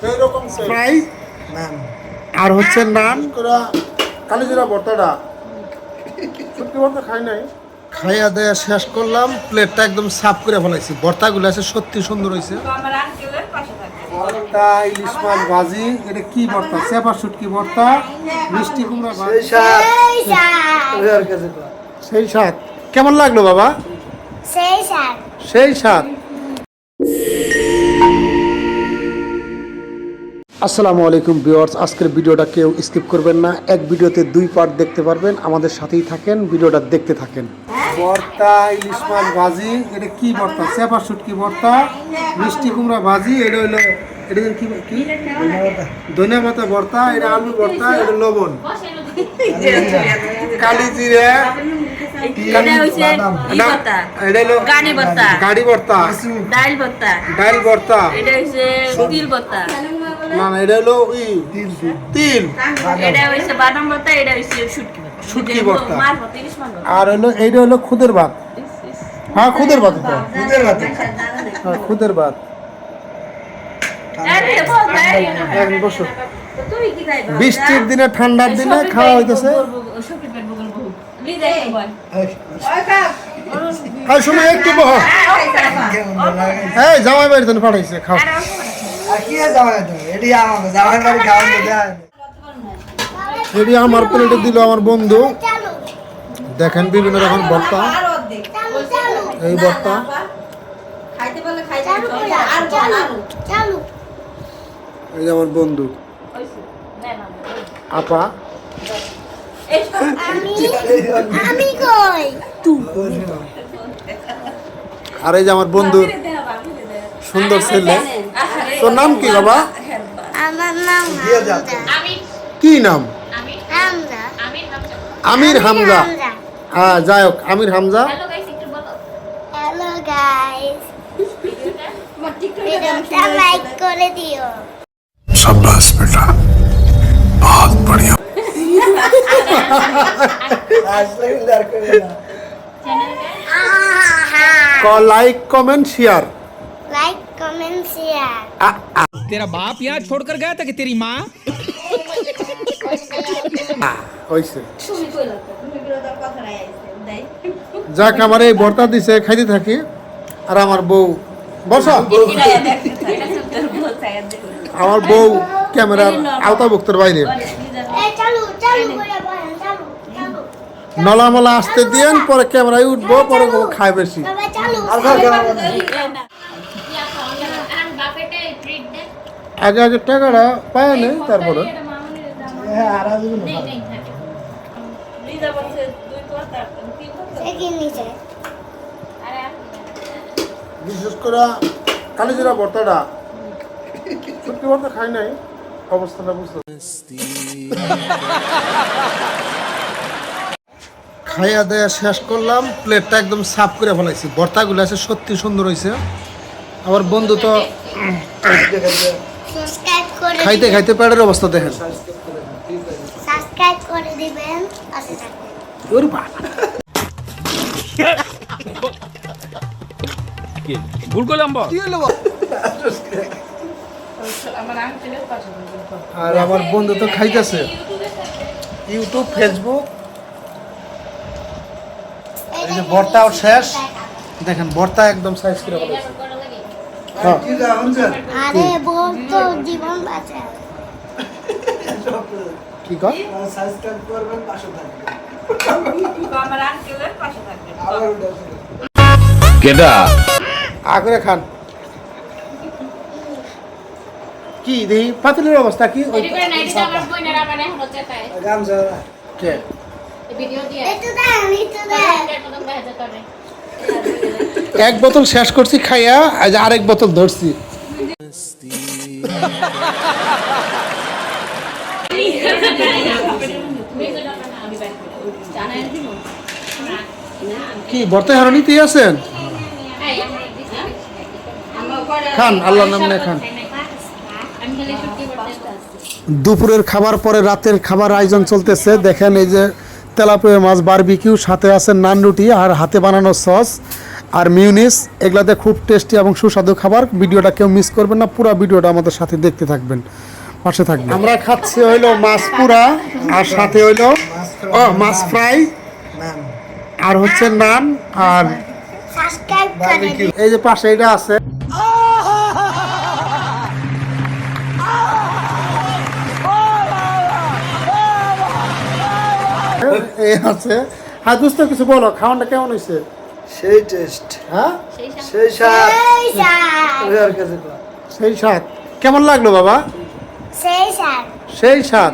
সেই রকম ফ্রাই নাম আর হচ্ছে নান করা কালিজিরা ভর্তাটা। শুটকি ভর্তা খাই নাই। খাইয়া দেয়া শেষ করলাম প্লেটটা একদম সাফ করে ফেলাইছি। ভর্তাগুলো আছে সত্যি সুন্দর হয়েছে আমার আঙ্কেলের পাশে থাকে ভর্তা ইলিশ মাছ ভাজি এটা কি ভর্তা? চেপা শুটকি ভর্তা মিষ্টি কুমড়া ভাজি। সেই সাত স্বাদ। কেমন লাগল বাবা? সেই স্যার সেই স্বাদ। আসসালামু আলাইকুম ভিউয়ার্স আজকের ভিডিওটা কেউ স্কিপ করবেন না। এক ভিডিওতে দুই পার্ট দেখতে পারবেন আমাদের সাথেই থাকেন ভিডিওটা দেখতে থাকেন। ভর্তা ইলিশ মাছ ভাজি এটা কি ভর্তা চেপা শুটকি ভর্তা মিষ্টি কুমড়া ভাজি এটা হইল এটা কি কি? ধনিয়া পাতা ভর্তা এটা আলু ভর্তা এটা লবণ। কালি জিরে গাড়ি ভর্তা ডাল ভর্তা ডাল ভর্তা এটা হইছে তিল ভর্তা না না এটা হলো ই তিল। এটা হইছে বাদাম ভর্তা এটা হইছে শুটকি ভর্তা। শুটকি ভর্তা। মাছ ভর্তা ইলিশ আর হলো এইটা হলো খুদের ভাত। হ্যাঁ খুদের ভাত তো দুধের ভাতে। হ্যাঁ খুদের ভাত। আরে বল ভাই এখন বসো। তুই কি খাইবা? বৃষ্টির দিনে ঠান্ডার দিনে খাওয়া হইতেছে। শফিক পেট বগল বহু লিদাই বল। আর সময় একটু বহ। কেমন এই জামাই বাড়িতে জন্য পাঠাইছে খাও। এটি আমার প্লেটে দিল আমার বন্ধু। দেখেন বিভিন্ন রকম ভর্তা। এই ভর্তা। এই যে আমার বন্ধু। আপা। আর এই যে আমার বন্ধুর সুন্দর ছেলে। তোর নাম কি বাবা আমার নাম দিয়ে যাও। হামজা কি নাম হামজা আমির হামজা হ্যাঁ যাই হোক আমির হামজা হ্যালো গাইস ভিডিওটা লাইক করে দিও शाबाश बेटा बहुत बढ़िया আসলে উদ্ধার করবে না like comment share like comment share तेरा बाप यहाँ छोड़कर गया था कि तेरी माँ হয়েছে যাক আমার এই ভর্তা দিছে খাইতে থাকি আর আমার বউ বসা আমার বউ ক্যামেরার আওতাভুক্তের বাইরে এই চালু চালু করে বলেন চালু চালু নলামলা আসতে দিয়েন পরে ক্যামেরায় উঠবো পরে ও খায় বেশি আগে আগে টাকাটা পায় নেই তারপরে? হ্যাঁ আর আসবে না লিদা বলছে দুই ভর্তা তিন ভর্তা এগিয়ে নিচে বিশেষ করে কালিজিরা ভর্তাটা শুটকি ভর্তা খাই নাই অবস্থাটা বুঝতে খাইয়া দেয়া শেষ করলাম প্লেটটা একদম সাফ করে ফেলাইছি। ভর্তাগুলো আছে সত্যি সুন্দর হয়েছে আমার বন্ধু তো খাইতে খাইতে পেটের অবস্থা দেখেন। সাবস্ক্রাইব করে দিবেন। বাবা। আর আমার বন্ধু তো খাইতেছে। ইউটিউব ফেসবুক এই যে ভর্তাও শেষ। দেখেন ভর্তা একদম সাইজ করে শুনছেন আরে বল তো জীবন বাঁচায় কি কর? সাবস্ক্রাইব করবেন পাশে থাকবেন আমার আঙ্কেলের পাশে থাকে আবার উদ্ধার করবেন केडा আগরে খান কি দেখি পাতিলের অবস্থা কি ওই গামছা কে? একটু দেন একটু দেন এক বোতল শেষ করছি, খাইয়া আজ আরেক বোতল ধরছি। কি ভর্তা হারো নিতে আছেন? খান আল্লাহ নাম খান। দুপুরের খাবার পরে রাতের খাবার আয়োজন চলতেছে। দেখেন এই যে তেলাপিয়া মাছ বারবিকিউ, সাথে আছে নান রুটি আর হাতে বানানো সস। আর মিউনিস, এগুলাতে খুব টেস্টি এবং সুস্বাদু খাবার। ভিডিওটা কেউ মিস করবেন না, পুরো ভিডিওটা আমাদের সাথে দেখতে থাকবেন, পাশে থাকবেন। আমরা খাচ্ছি হইল মাছ পুরা, আর সাথে হইল মাছ ফ্রাই, আর হচ্ছে নান, আর এই যে পাশে এটা আছে। এই আছে। হ্যাঁ দোস্ত, কিছু বলো, খাওয়ানটা কেমন হয়েছে সেই টেস্ট হ্যাঁ? সেই স্বাদ। ওই আর কাছে সেই স্বাদ। কেমন লাগল বাবা? সেই স্যার সেই স্বাদ।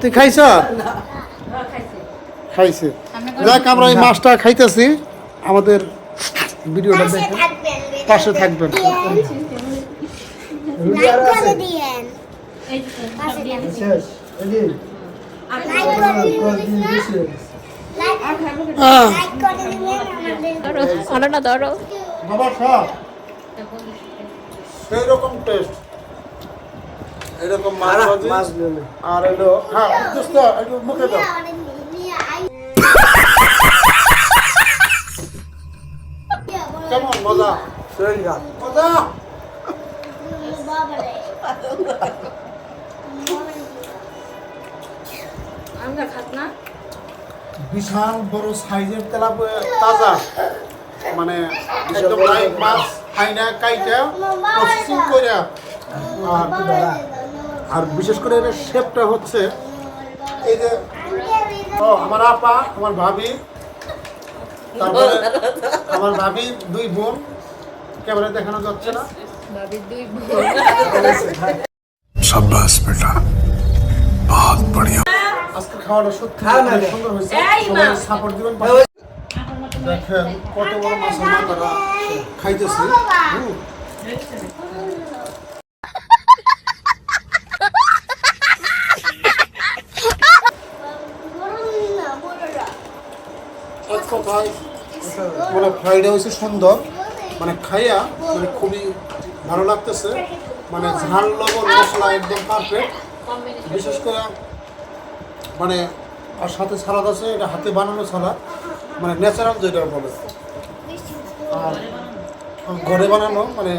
তুই খাইছ? খাইছে। যাক আমরা এই মাছটা খাইতেছি। আমাদের ভিডিওটা পাশে দেখে পাশে থাকবেন। শেষ আমাদের অন্যটা ধরো। সেই রকম টেস্ট এরকম মাছ মাছ মাছ আর হ্যাঁ একটু মুখে দাও। কেমন মজা? সেই মজা? আমরা খাত না? বিশাল বড় সাইজের তেলাপিয়া তাজা। মানে একদম লাইভ মাছ আইনা কাইটা প্রসেসিং করে আর বিশেষ করে এর শেপটা হচ্ছে এই যে ও আমার আপা আমার ভাবি তারপরে আমার ভাবি দুই বোন। ক্যামেরা দেখানো যাচ্ছে না। ভাবি দুই বোন। সাব্বাস বেটা। বহুত বড়িয়া। আজকে খাওয়াটা সত্যি রে। সুন্দর হয়েছে। সবাই সাপোর্ট দিবেন দেখেন কত বড় মাছের মাথাটা খাইতেছি। হুম। এক কথায় মানে ফ্রাইডে হয়েছে সুন্দর। মানে খাইয়া মানে খুবই ভালো লাগতেছে। মানে ঝাল লবণ মশলা একদম পারফেক্ট বিশেষ করে মানে আর সাথে সালাদ আছে এটা হাতে বানানো সালাদ। মানে ন্যাচারাল যেটা বলে। আর ঘরে বানানো মানে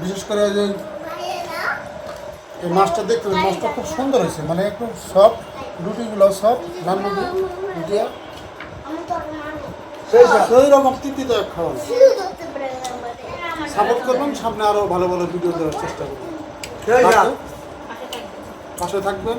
বিশেষ করে যে এই মাছটা দেখতে মাছটা খুব সুন্দর হয়েছে। মানে একটু সফট রুটিগুলো সফট রান্না রুটিয়া সেই রকম তৃপ্তিতে খাওয়া সাপোর্ট করবেন সামনে আরও ভালো ভালো ভিডিও দেওয়ার চেষ্টা করবেন। পাশে থাকবেন।